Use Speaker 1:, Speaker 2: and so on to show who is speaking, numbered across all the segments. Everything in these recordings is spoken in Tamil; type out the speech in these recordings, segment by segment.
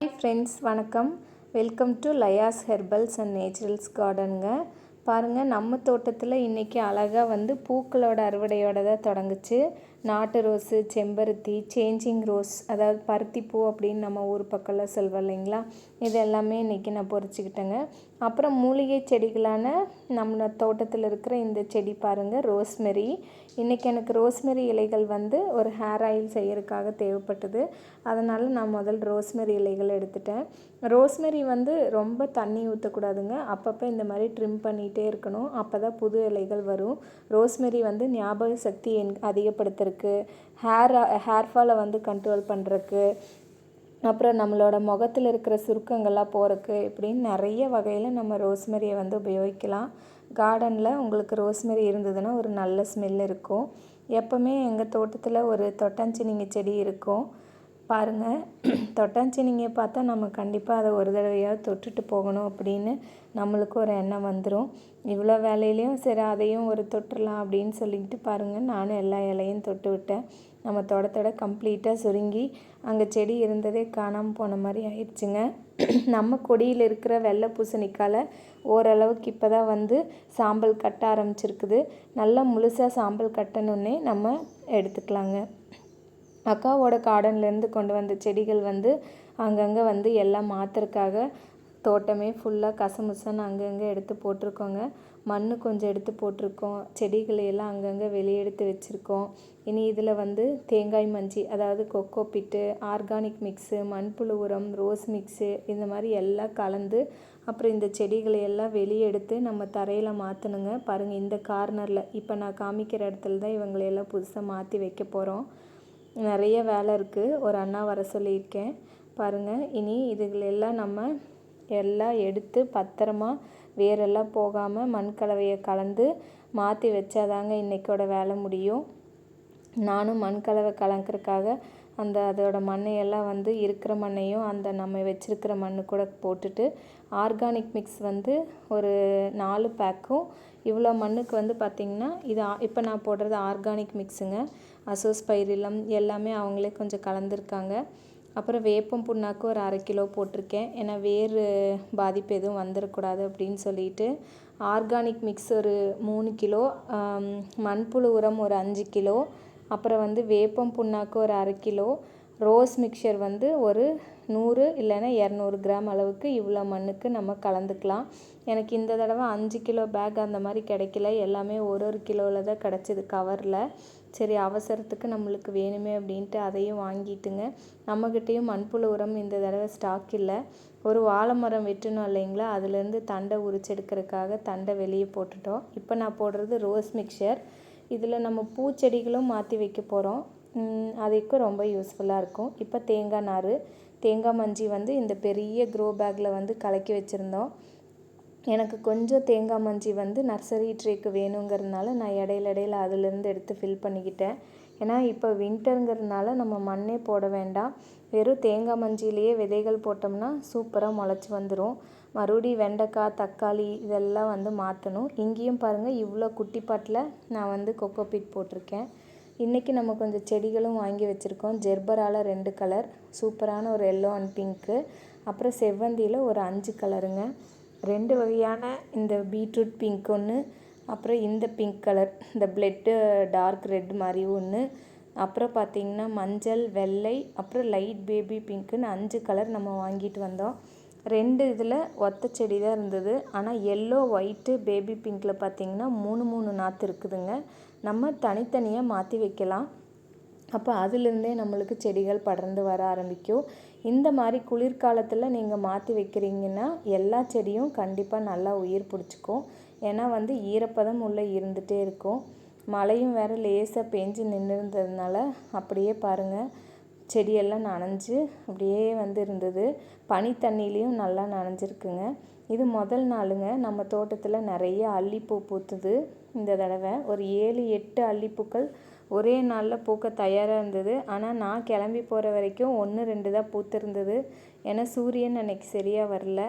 Speaker 1: ஹாய் ஃப்ரெண்ட்ஸ் வணக்கம். Welcome to Laya's herbals and naturals கார்டனுங்க பாருங்கள் நம்ம தோட்டத்தில் இன்றைக்கி அழகாக வந்து பூக்களோட அறுவடையோட தான் தொடங்குச்சு. நாட்டு ரோஸு செம்பருத்தி சேஞ்சிங் ரோஸ் அதாவது பருத்திப்பூ அப்படின்னு நம்ம ஊர் பக்கம்லாம் சொல்வோம் இல்லைங்களா? இது எல்லாமே இன்றைக்கி நான் பொறிச்சிக்கிட்டேங்க. அப்புறம் மூலிகை செடிகளான நம்ம தோட்டத்தில் இருக்கிற இந்த செடி பாருங்கள் ரோஸ்மெரி. இன்றைக்கி எனக்கு ரோஸ்மெரி இலைகள் வந்து ஒரு ஹேர் ஆயில் செய்யறதுக்காக தேவைப்பட்டது. அதனால் நான் முதல் ரோஸ்மெரி இலைகள் எடுத்துட்டேன். ரோஸ்மெரி வந்து ரொம்ப தண்ணி ஊற்றக்கூடாதுங்க அப்பப்போ இந்த மாதிரி ட்ரிம் பண்ணிகிட்டே இருக்கணும். அப்போ தான் புது இலைகள் வரும். ரோஸ்மெரி வந்து ஞாபக சக்தி அதிகப்படுத்துறதுக்கு ஹேர் ஹேர் ஃபாலை வந்து கண்ட்ரோல் பண்ணுறக்கு அப்புறம் நம்மளோட முகத்தில் இருக்கிற சுருக்கங்கள்லாம் போகிறக்கு இப்படின்னு நிறைய வகையில் நம்ம ரோஸ்மெரியை வந்து உபயோகிக்கலாம். கார்டனில் உங்களுக்கு ரோஸ்மெரி இருந்ததுன்னா ஒரு நல்ல ஸ்மெல் இருக்கும். எப்போவுமே எங்கள் தோட்டத்தில் ஒரு தொட்டாஞ்சினிங்க செடி இருக்கும். பாருங்கள் நீங்கள் பார்த்தா நம்ம கண்டிப்பாக அதை ஒரு தடவையாவது தொட்டுட்டு போகணும் அப்படின்னு நம்மளுக்கு ஒரு எண்ணம் வந்துடும் இவ்வளோ வேலையிலையும் சரி அதையும் ஒரு தொட்டுடலாம் அப்படின்னு சொல்லிக்கிட்டு பாருங்கள் நானும் எல்லா இலையும் தொட்டு விட்டேன். நம்ம தொட தொட கம்ப்ளீட்டாக சுருங்கி அங்கே செடி இருந்ததே காணாமல் போன மாதிரி ஆயிடுச்சுங்க. நம்ம கொடியில் இருக்கிற வெள்ளை பூசணிக்கால ஓரளவுக்கு இப்போ தான் வந்து சாம்பல் கட்ட ஆரம்பிச்சிருக்குது. நல்லா முழுசாக சாம்பல் கட்டணுன்னே நம்ம எடுத்துக்கலாங்க. அக்காவோட கார்டன்லேருந்து கொண்டு வந்த செடிகள் வந்து அங்கங்கே வந்து எல்லாம் மாற்றுறதுக்காக தோட்டமே ஃபுல்லாக கசமுசன்னு அங்கங்கே எடுத்து போட்டிருக்கோங்க. மண் கொஞ்சம் எடுத்து போட்டிருக்கோம். செடிகளை எல்லாம் அங்கங்கே வெளியே எடுத்து வச்சுருக்கோம். இனி இதில் வந்து தேங்காய் மஞ்சி அதாவது கொக்கோ பிட்டு ஆர்கானிக் மிக்ஸு மண்புழு உரம் ரோஸ் மிக்ஸு இந்த மாதிரி எல்லாம் கலந்து அப்புறம் இந்த செடிகளை எல்லாம் வெளியே எடுத்து நம்ம தரையில் மாற்றணுங்க பாருங்கள் இந்த கார்னரில் இப்போ நான் காமிக்கிற இடத்துல தான் இவங்களையெல்லாம் புதுசாக மாற்றி வைக்க போகிறோம் நிறைய வேலை இருக்குது ஒரு அண்ணா வர சொல்லியிருக்கேன். பாருங்கள் இனி இதுகளெல்லாம் நம்ம எல்லாம் எடுத்து பத்திரமா வேரெல்லாம் போகாமல் மண் கலவையை கலந்து மாற்றி வச்சாதாங்க இன்றைக்கோட வேலை முடியும். நானும் மண் கலவை கலக்கிறதுக்காக அந்த அதோட மண்ணையெல்லாம் வந்து இருக்கிற மண்ணையும் அந்த நம்ம வச்சுருக்கிற மண்ணு கூட போட்டுட்டு ஆர்கானிக் மிக்ஸ் வந்து ஒரு நாலு பேக்கும் இவ்வளோ மண்ணுக்கு வந்து பார்த்திங்கன்னா இது இப்போ நான் போடுறது ஆர்கானிக் மிக்ஸுங்க. அசோஸ்பைரிலம் எல்லாமே அவங்களே கொஞ்சம் கலந்துருக்காங்க. அப்புறம் வேப்பம் புண்ணாக்கு ஒரு அரை கிலோ போட்டிருக்கேன். ஏன்னா வேறு பாதிப்பு எதுவும் வந்துடக்கூடாது அப்படின்னு சொல்லிட்டு ஆர்கானிக் மிக்ஸ் ஒரு மூணு கிலோ மண்புழு உரம் ஒரு அஞ்சு கிலோ அப்புறம் வந்து வேப்பம் புண்ணாக்கு ஒரு அரை கிலோ ரோஸ் மிக்சர் வந்து ஒரு நூறு இல்லைன்னா இரநூறு கிராம் அளவுக்கு இவ்வளோ மண்ணுக்கு நம்ம கலந்துக்கலாம். எனக்கு இந்த தடவை அஞ்சு கிலோ பேக் அந்த மாதிரி கிடைக்கல. எல்லாமே ஒரு ஒரு கிலோவில் தான் கிடச்சிது கவரில் சரி அவசரத்துக்கு நம்மளுக்கு வேணுமே அப்படின்ட்டு அதையும் வாங்கிட்டுங்க. நம்மக்கிட்டேயும் மண்புழு உரம் இந்த தடவை ஸ்டாக் இல்லை. ஒரு வாழை மரம் வெட்டினோம் இல்லைங்களா? அதுலேருந்து தண்டை உரிச்செடுக்கிறதுக்காக தண்டை வெளியே போட்டுட்டோம். இப்போ நான் போடுறது ரோஸ் மிக்சர் இதில் நம்ம பூச்செடிகளும் மாற்றி வைக்க போகிறோம். அதுக்கு ரொம்ப யூஸ்ஃபுல்லாக இருக்கும். இப்போ தேங்காய் நார் தேங்காய் மஞ்சி வந்து இந்த பெரிய க்ரோ பேக்கில் வந்து கலக்கி வச்சுருந்தோம். எனக்கு கொஞ்சம் தேங்காய் மஞ்சி வந்து நர்சரி ட்ரேக்கு வேணுங்கிறதுனால நான் இடையில இடையில அதுலேருந்து எடுத்து ஃபில் பண்ணிக்கிட்டேன். ஏன்னா இப்போ வின்டருங்கிறதுனால நம்ம மண்ணே போட வேண்டாம். வெறும் தேங்காய் மஞ்சிலேயே விதைகள் போட்டோம்னா சூப்பராக முளைச்சி வந்துடும் மறுபடி வெண்டைக்காய் தக்காளி இதெல்லாம் வந்து மாற்றணும் இங்கேயும் பாருங்கள் இவ்வளோ குட்டி பாட்டில் நான் வந்து கொக்கோ பீட் போட்டிருக்கேன். இன்றைக்கி நம்ம கொஞ்சம் செடிகளும் வாங்கி வச்சுருக்கோம். ஜெர்பரால் ரெண்டு கலர் சூப்பரான ஒரு எல்லோ அண்ட் பிங்க்கு அப்புறம் செவ்வந்தியில் ஒரு அஞ்சு கலருங்க ரெண்டு வகையான இந்த பீட்ரூட் பிங்க் ஒன்று அப்புறம் இந்த பிங்க் கலர் இந்த பிளட்டு டார்க் ரெட் மாதிரி ஒன்று அப்புறம் பார்த்திங்கன்னா மஞ்சள் வெள்ளை அப்புறம் லைட் பேபி பிங்க்குன்னு அஞ்சு கலர் நம்ம வாங்கிட்டு வந்தோம். ரெண்டு இதில் ஒத்த செடி தான் இருந்தது. ஆனால் எல்லோ ஒயிட்டு பேபி பிங்க்கில் பார்த்திங்கன்னா மூணு மூணு நாற்று இருக்குதுங்க. நம்ம தனித்தனியாக மாற்றி வைக்கலாம். அப்போ அதுலேருந்தே நம்மளுக்கு செடிகள் படர்ந்து வர ஆரம்பிக்கும். இந்த மாதிரி குளிர்காலத்தில் நீங்கள் மாற்றி வைக்கிறீங்கன்னா எல்லா செடியும் கண்டிப்பாக நல்லா உயிர் பிடிச்சிக்கும். ஏன்னா வந்து ஈரப்பதம் உள்ளே இருந்துகிட்டே இருக்கும். மழையும் வேறு லேசாக பேஞ்சு நின்று இருந்ததுனால அப்படியே பாருங்கள் செடியெல்லாம் நனைஞ்சு அப்படியே வந்து இருந்தது. பனி தண்ணிலையும் நல்லா நனைஞ்சிருக்குங்க. இது முதல் நாளுங்க. நம்ம தோட்டத்தில் நிறைய அல்லிப்பூ பூத்துது இந்த தடவை. ஒரு ஏழு எட்டு அல்லிப்பூக்கள் ஒரே நாளில் பூக்க தயாராக இருந்தது. ஆனால் நான் கிளம்பி போகிற வரைக்கும் ஒன்று ரெண்டு தான் பூத்திருந்தது. ஏன்னா சூரியன் அன்னைக்கு சரியாக வரல.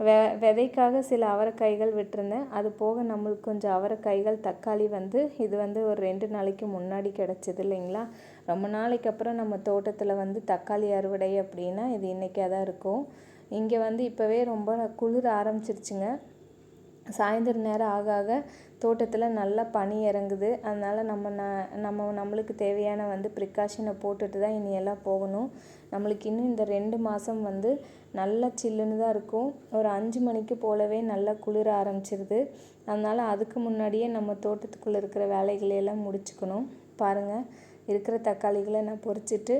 Speaker 1: வெ விதைக்காக சில அவரைக்காய்கள் விட்டுருந்தேன். அது போக நம்மளுக்கு கொஞ்சம் அவரைக்காய்கள் தக்காளி வந்து இது வந்து ஒரு ரெண்டு நாளைக்கு முன்னாடி கிடச்சிது இல்லைங்களா? ரொம்ப நாளைக்கு அப்புறம் நம்ம தோட்டத்தில் வந்து தக்காளி அறுவடை அப்படின்னா இது இன்றைக்கே தான் இருக்கும். இங்கே வந்து இப்போவே ரொம்ப குளிர ஆரம்பிச்சிருச்சுங்க. சாயந்தரம் நேரம் ஆக ஆக தோட்டத்தில் நல்லா பனி இறங்குது. அதனால் நம்ம ந நம்ம நம்மளுக்கு தேவையான வந்து ப்ரிகாஷனை போட்டுட்டு தான் இனியெல்லாம் போகணும். நம்மளுக்கு இன்னும் இந்த ரெண்டு மாதம் வந்து நல்லா சில்லுன்னு தான் இருக்கும். ஒரு அஞ்சு மணிக்கு போலவே நல்லா குளிர ஆரம்பிச்சிருது. அதனால் அதுக்கு முன்னாடியே நம்ம தோட்டத்துக்குள்ளே இருக்கிற வேலைகளையெல்லாம் முடிச்சுக்கணும். பாருங்கள் இருக்கிற தக்காளிகளை நான் பொறிச்சிட்டு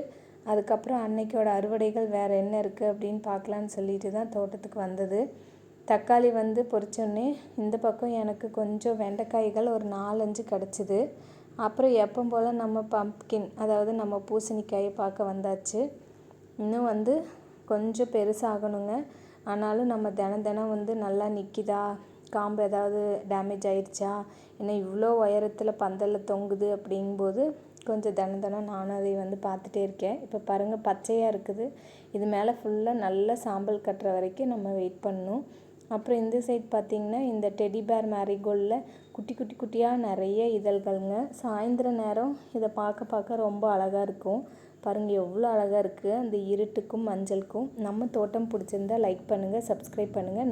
Speaker 1: அதுக்கப்புறம் அன்னைக்கோட அறுவடைகள் வேறு என்ன இருக்குது அப்படின்னு பார்க்கலான்னு சொல்லிட்டு தான் தோட்டத்துக்கு வந்தது. தக்காளி வந்து பொறிச்சோடனே இந்த பக்கம் எனக்கு கொஞ்சம் வெண்டைக்காய்கள் ஒரு நாலஞ்சு கிடச்சிது. அப்புறம் எப்போ போல் நம்ம பம்ப்கின் அதாவது நம்ம பூசணிக்காயை பார்க்க வந்தாச்சு. இன்னும் வந்து கொஞ்சம் பெருசாகணுங்க. ஆனாலும் நம்ம தினம் தினம் வந்து நல்லா நிற்கிதா காம்பு ஏதாவது டேமேஜ் ஆயிடுச்சா ஏன்னா இவ்வளோ உயரத்தில் பந்தலில் தொங்குது அப்படிங்கும்போது கொஞ்சம் தினம் தினம் நானும் அதை வந்து பார்த்துட்டே இருக்கேன். இப்போ பாருங்கள் பச்சையாக இருக்குது. இது மேலே ஃபுல்லாக நல்லா சாம்பல் கட்டுற வரைக்கும் நம்ம வெயிட் பண்ணணும். அப்புறம் இந்த சைட் பார்த்திங்கன்னா இந்த டெடி பேர் மேரிகோல்டில் குட்டி குட்டி குட்டியாக நிறைய இதழ்கள்ங்க. சாயந்தர நேரம் இதை பார்க்க பார்க்க ரொம்ப அழகாக இருக்கும். பாருங்கள் எவ்வளோ அழகாக இருக்குது அந்த இருட்டுக்கும் மஞ்சளுக்கும். நம்ம தோட்டம் பிடிச்சிருந்தா லைக் பண்ணுங்கள் சப்ஸ்கிரைப் பண்ணுங்கள்